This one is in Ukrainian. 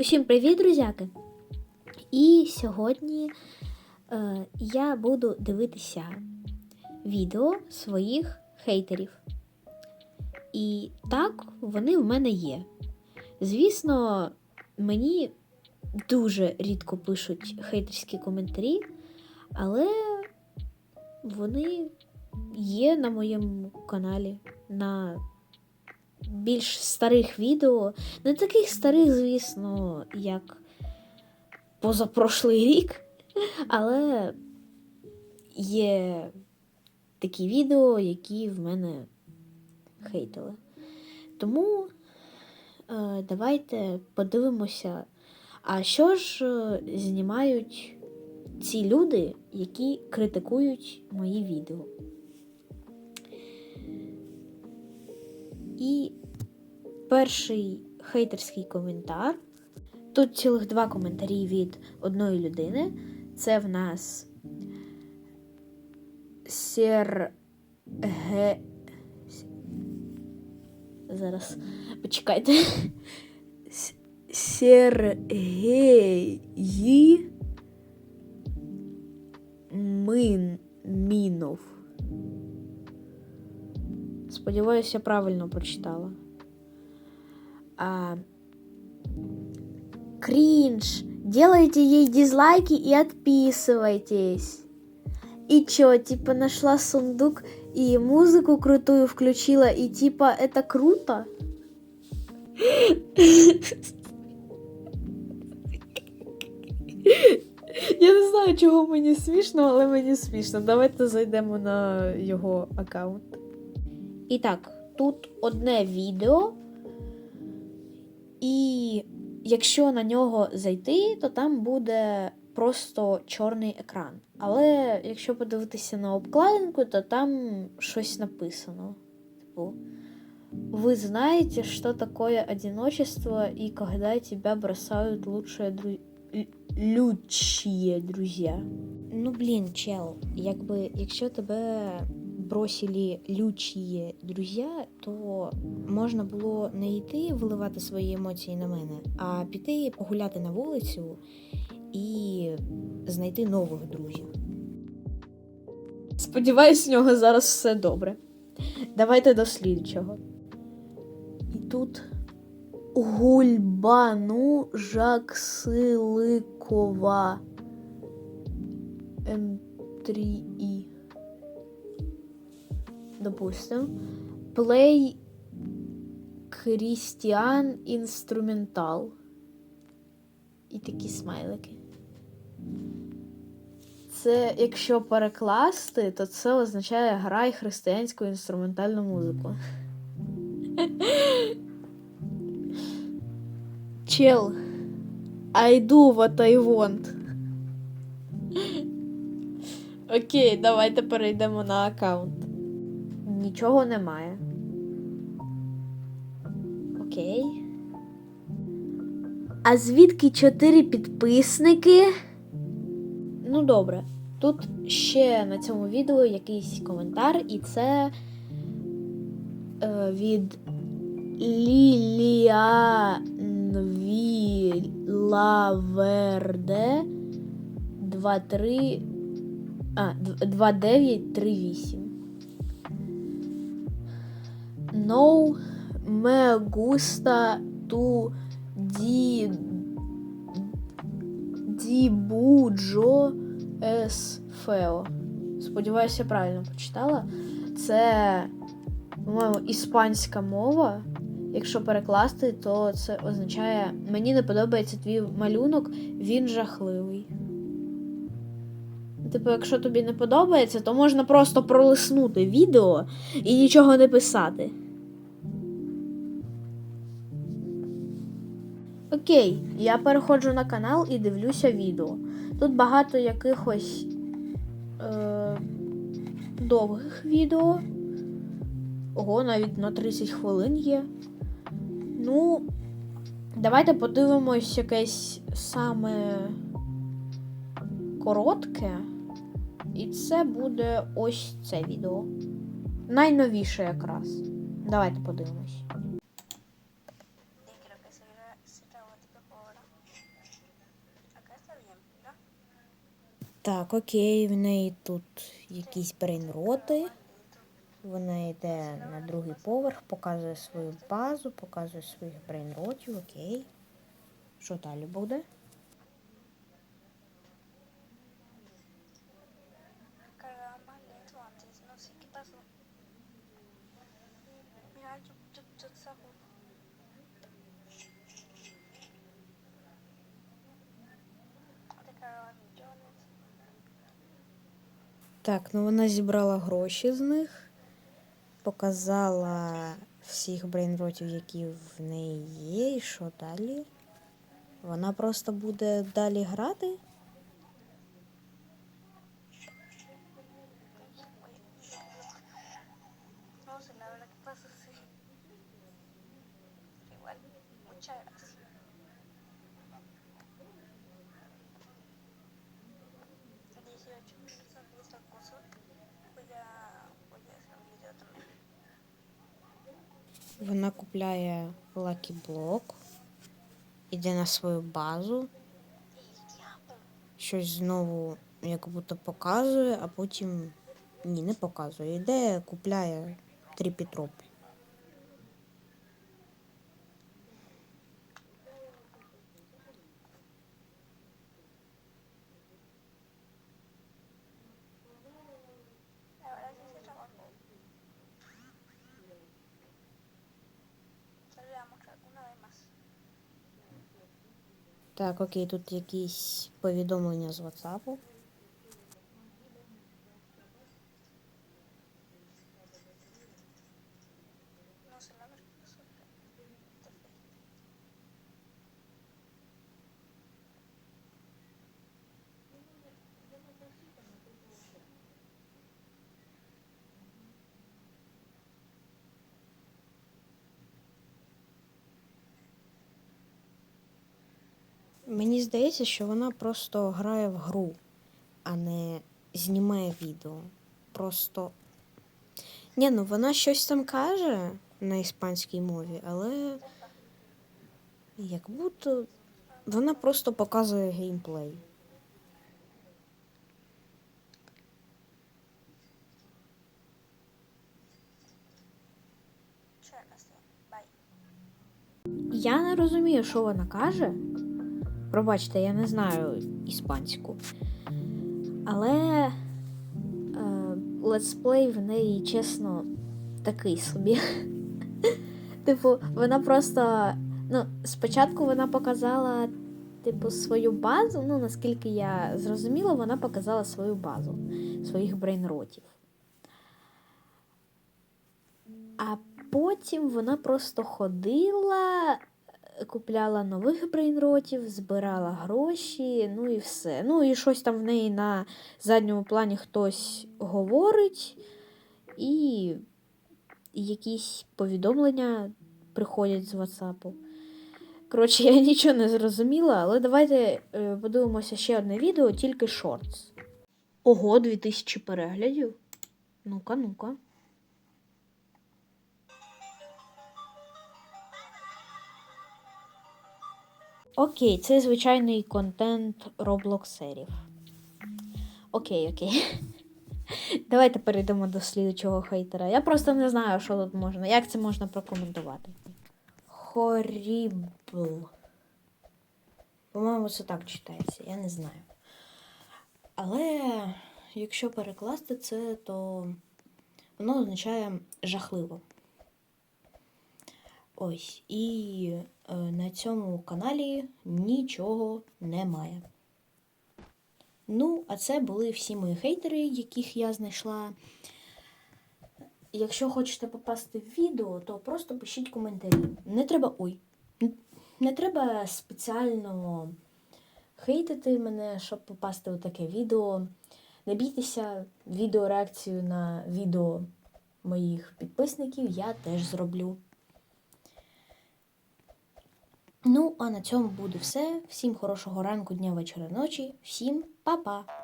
Усім привіт, друзяки! І сьогодні е, я буду дивитися відео своїх хейтерів. І так, вони в мене є. Звісно, мені дуже рідко пишуть хейтерські коментарі, але вони є на моєму каналі. на більш старих відео. Не таких старих, звісно, як позапрошлий рік. Але є такі відео, які в мене хейтили. Тому е, давайте подивимося, а що ж е, знімають ці люди, які критикують мої відео. І перший хейтерський коментар. Тут цілих два коментарі від одної людини. Це в нас Серге. Зараз почекайте. С- Сергеї Мин... Мінов. Сподіваюся, я правильно прочитала. А... Кринж. Делайте ей дизлайки и отписывайтесь. И чё, типа нашла сундук и музыку крутую включила, и типа это круто? Я не знаю, чого мені смішно, але мені смішно. Давайте зайдемо на його аккаунт. І так, тут одне відео, і якщо на нього зайти, то там буде просто чорний екран. Але якщо подивитися на обкладинку, то там щось написано. Типу, ви знаєте, що таке одиночество і коли тебя бросають лучшие дру... л- лучшие друзья. Ну, блін, чел, якби якщо тебе бросили лючі друзі, то можна було не йти виливати свої емоції на мене, а піти погуляти на вулицю і знайти нових друзів. Сподіваюсь, у нього зараз все добре. Давайте до слідчого. І тут Гульбану Жаксиликова. М3І. Допустим. Play Christian Instrumental. І такі смайлики. Це, якщо перекласти, то це означає грай християнську інструментальну музику. Чел, I do what I want. Окей, давайте перейдемо на аккаунт. Нічого немає. Окей. А звідки чотири підписники? Ну, добре. Тут ще на цьому відео якийсь коментар, і це е, від Ліліанвілаверде 23 а, 2938. No me gusta tu di dibujo es feo. Сподіваюся, правильно прочитала. Це, по-моєму, іспанська мова. Якщо перекласти, то це означає мені не подобається твій малюнок, він жахливий. Типу, якщо тобі не подобається, то можна просто пролиснути відео і нічого не писати. Окей, я переходжу на канал і дивлюся відео. Тут багато якихось е, довгих відео. Ого, навіть на 30 хвилин є. Ну, давайте подивимось якесь саме коротке. І це буде ось це відео. Найновіше якраз. Давайте подивимось. Так, окей, в неї тут якісь брейнроти. Вона йде на другий поверх, показує свою базу, показує своїх брейнротів, окей. Що далі буде? Так, ну вона зібрала гроші з них, показала всіх брейнротів, які в неї є, і що далі? Вона просто буде далі грати? Cosa. Voy a, voy a hacer un video también. Вона купляє Block, іде на свою базу, щось знову як будто показує, а потім ні, не показує. Іде, купляє тріпітропи. La Так, окей, тут якісь повідомлення з WhatsApp. Мені здається, що вона просто грає в гру, а не знімає відео. Просто. Ні, ну вона щось там каже на іспанській мові, але як будто вона просто показує геймплей. Я не розумію, що вона каже. Пробачте, я не знаю іспанську. Але е, летсплей в неї, чесно, такий собі. Типу, вона просто. Ну, спочатку вона показала, типу, свою базу. Ну, наскільки я зрозуміла, вона показала свою базу, своїх брейнротів. А потім вона просто ходила, купляла нових брейнротів, збирала гроші, ну і все. Ну і щось там в неї на задньому плані хтось говорить, і якісь повідомлення приходять з WhatsApp. Коротше, я нічого не зрозуміла, але давайте е, подивимося ще одне відео, тільки шортс. Ого, 2000 переглядів. Ну-ка, ну-ка. Окей, це звичайний контент роблоксерів. Окей, окей. Давайте перейдемо до слідчого хейтера. Я просто не знаю, що тут можна. Як це можна прокоментувати? Хорібл. По-моєму, це так читається, я не знаю. Але якщо перекласти це, то воно означає жахливо. Ось. І на цьому каналі нічого немає. Ну, а це були всі мої хейтери, яких я знайшла. Якщо хочете попасти в відео, то просто пишіть коментарі. Не треба. Ой. Не треба спеціально хейтити мене, щоб попасти у таке відео. Не бійтеся, відеореакцію на відео моїх підписників я теж зроблю. Ну, а на цьому буде все. Всім хорошого ранку, дня, вечора, ночі. Всім па-па!